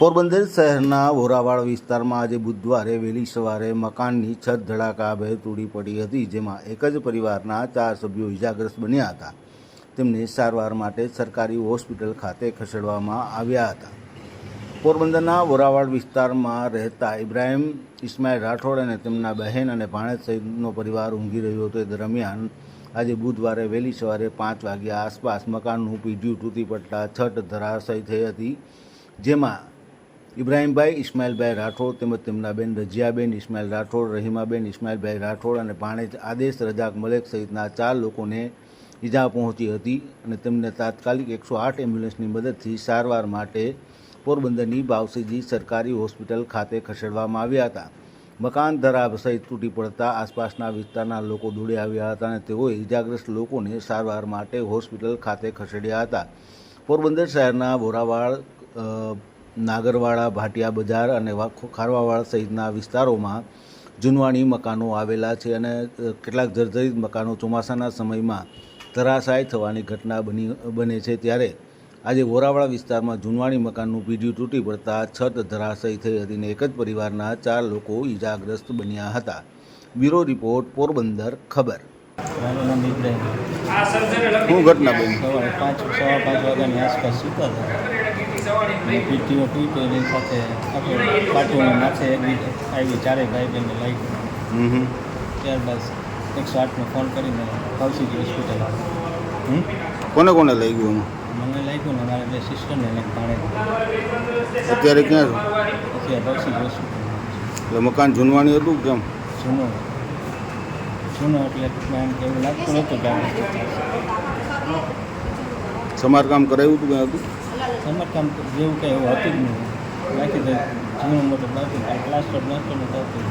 પોરબંદર શહેરના વોરાવાડ વિસ્તારમાં આજે બુધવારે વહેલી સવારે મકાનની છત ધડાકાભેર તૂટી પડી હતી, જેમાં એક જ પરિવારના ચાર સભ્યો ઇજાગ્રસ્ત બન્યા હતા. તેમને સારવાર માટે સરકારી હોસ્પિટલ ખાતે ખસેડવામાં આવ્યા હતા. પોરબંદરના વોરાવાડ વિસ્તારમાં રહેતા ઇબ્રાહિમ ઇસ્માઇલ રાઠોડ અને તેમના બહેન અને ભાણેજ સહિતનો પરિવાર ઊંઘી રહ્યો હતો. એ દરમિયાન આજે બુધવારે વહેલી સવારે પાંચ વાગ્યા આસપાસ મકાનનું પીઢ્યું તૂટી પડતા છત ધરાશય થઈ હતી, જેમાં ઇબ્રાહીમભાઈ, ઇસ્માઇલભાઈ રાઠોડ તેમજ તેમના બેન રજિયાબેન, ઇસ્માઇલ રાઠોડ, રહીમાબેન, ઇસ્માઇલભાઈ રાઠોડ અને ભાણેજ આદેશ રજાક મલેક સહિતના ચાર લોકોને ઈજા પહોંચી હતી અને તેમને તાત્કાલિક એકસો આઠ એમ્બ્યુલન્સની મદદથી સારવાર માટે પોરબંદરની બાવસીજી સરકારી હોસ્પિટલ ખાતે ખસેડવામાં આવ્યા હતા. મકાન ધરાબ સહિત તૂટી પડતા આસપાસના વિસ્તારના લોકો દોડી આવ્યા હતા અને તેઓએ ઇજાગ્રસ્ત લોકોને સારવાર માટે હોસ્પિટલ ખાતે ખસેડ્યા હતા. પોરબંદર શહેરના બોરાવાડ નાગરવાડા ભાટિયા બજાર અને ખારવાવાડ સહિતના વિસ્તારોમાં જૂનવાણી મકાનો આવેલા છે અને કેટલાક જર્જરિત મકાનો ચોમાસાના સમયમાં ધરાશાય થવાની ઘટના બની બને છે ત્યારે આજે વોરાવાડા વિસ્તારમાં જૂનવાણી મકાનનું પીડિયું તૂટી પડતા છત ધરાશય થઈ હતી અને એક જ પરિવારના ચાર લોકો ઈજાગ્રસ્ત બન્યા હતા. બ્યુરો રિપોર્ટ પોરબંદર ખબર. શું ઘટના બની? સવારે પાંચ સવા પાંચ વાગ્યાની આસપાસ સૂતા હતા. પીટીઓ તૂટ્યો એની સાથે આપણે પાટુની માથે આવી ચારે ભાઈ બહેનને લાગી ત્યારબાદ એકસો આઠનો ફોન કરીને કૌશિકી હોસ્પિટલ? કોને કોને લઈ ગયું મને લાગ્યું ને મારે બે સિસ્ટરને લઈને ભાણે. અત્યારે ક્યાં છો? પછી કૌશિકી હોસ્પિટલ એટલે મકાન જૂનવાણી હતું કેમ? જૂનું. જૂનું એટલે એમ કે એવું લાગતું નહોતું કે. સમારકામ કરાવ્યું હતું કંઈ હતું? સમારકામ જેવું કંઈ એવું હતું જ નહીં. બાકી જૂનું મોટું બાકી પ્લાસ્ટર પ્લાસ્ટર નહોતું